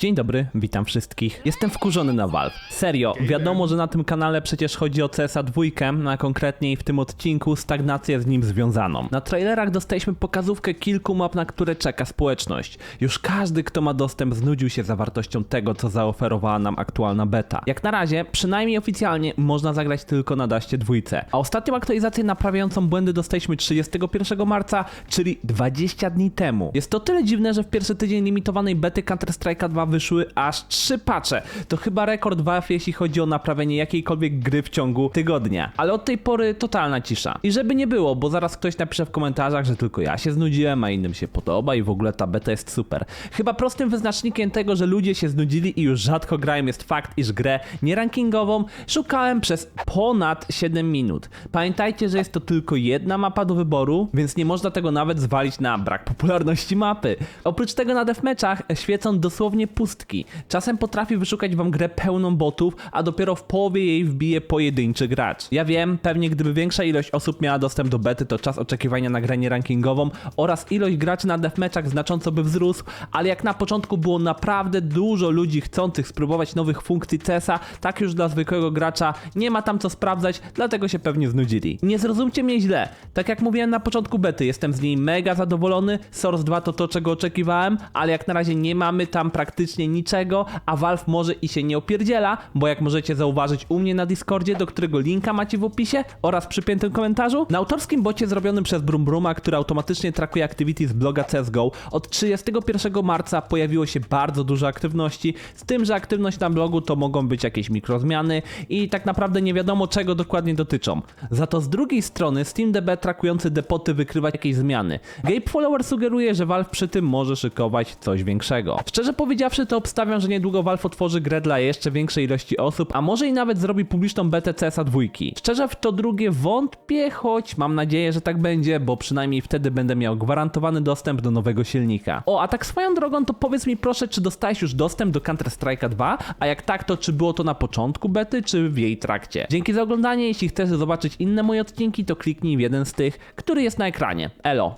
Dzień dobry, witam wszystkich. Jestem wkurzony na Valve. Serio, wiadomo, że na tym kanale przecież chodzi o CSA 2, a konkretniej w tym odcinku stagnację z nim związaną. Na trailerach dostaliśmy pokazówkę kilku map, na które czeka społeczność. Już każdy, kto ma dostęp, znudził się zawartością tego, co zaoferowała nam aktualna beta. Jak na razie, przynajmniej oficjalnie, można zagrać tylko na Daście dwójce. A ostatnią aktualizację naprawiającą błędy dostaliśmy 31 marca, czyli 20 dni temu. Jest to tyle dziwne, że w pierwszy tydzień limitowanej bety Counter-Strike'a 2 wyszły aż 3 patche. To chyba rekord Valve, jeśli chodzi o naprawienie jakiejkolwiek gry w ciągu tygodnia. Ale od tej pory totalna cisza. I żeby nie było, bo zaraz ktoś napisze w komentarzach, że tylko ja się znudziłem, a innym się podoba i w ogóle ta beta jest super. Chyba prostym wyznacznikiem tego, że ludzie się znudzili i już rzadko grają jest fakt, iż grę nierankingową szukałem przez ponad 7 minut. Pamiętajcie, że jest to tylko jedna mapa do wyboru, więc nie można tego nawet zwalić na brak popularności mapy. Oprócz tego na deathmatchach świecą dosłownie pustki. Czasem potrafi wyszukać wam grę pełną botów, a dopiero w połowie jej wbije pojedynczy gracz. Ja wiem, pewnie gdyby większa ilość osób miała dostęp do bety, to czas oczekiwania na grę nierankingową oraz ilość graczy na deathmatchach znacząco by wzrósł, ale jak na początku było naprawdę dużo ludzi chcących spróbować nowych funkcji CESa, tak już dla zwykłego gracza nie ma tam co sprawdzać, dlatego się pewnie znudzili. Nie zrozumcie mnie źle, tak jak mówiłem na początku bety, jestem z niej mega zadowolony, Source 2 to to czego oczekiwałem, ale jak na razie nie mamy tam praktycznie niczego, a Valve może i się nie opierdziela, bo jak możecie zauważyć u mnie na Discordzie, do którego linka macie w opisie oraz przypiętym komentarzu, na autorskim bocie zrobionym przez Brumbruma, który automatycznie trackuje activity z bloga CSGO, od 31 marca pojawiło się bardzo dużo aktywności, z tym, że aktywność na blogu to mogą być jakieś mikrozmiany i tak naprawdę nie wiadomo czego dokładnie dotyczą. Za to z drugiej strony SteamDB trakujący depoty wykrywa jakieś zmiany. Gabe Follower sugeruje, że Valve przy tym może szykować coś większego. Szczerze powiedziawszy to obstawiam, że niedługo Valve otworzy grę dla jeszcze większej ilości osób, a może i nawet zrobi publiczną betę CSA 2. Szczerze w to drugie wątpię, choć mam nadzieję, że tak będzie, bo przynajmniej wtedy będę miał gwarantowany dostęp do nowego silnika. O, a tak swoją drogą to powiedz mi proszę, czy dostałeś już dostęp do Counter-Strike'a 2, a jak tak, to czy było to na początku bety, czy w jej trakcie? Dzięki za oglądanie, jeśli chcesz zobaczyć inne moje odcinki, to kliknij w jeden z tych, który jest na ekranie. Elo!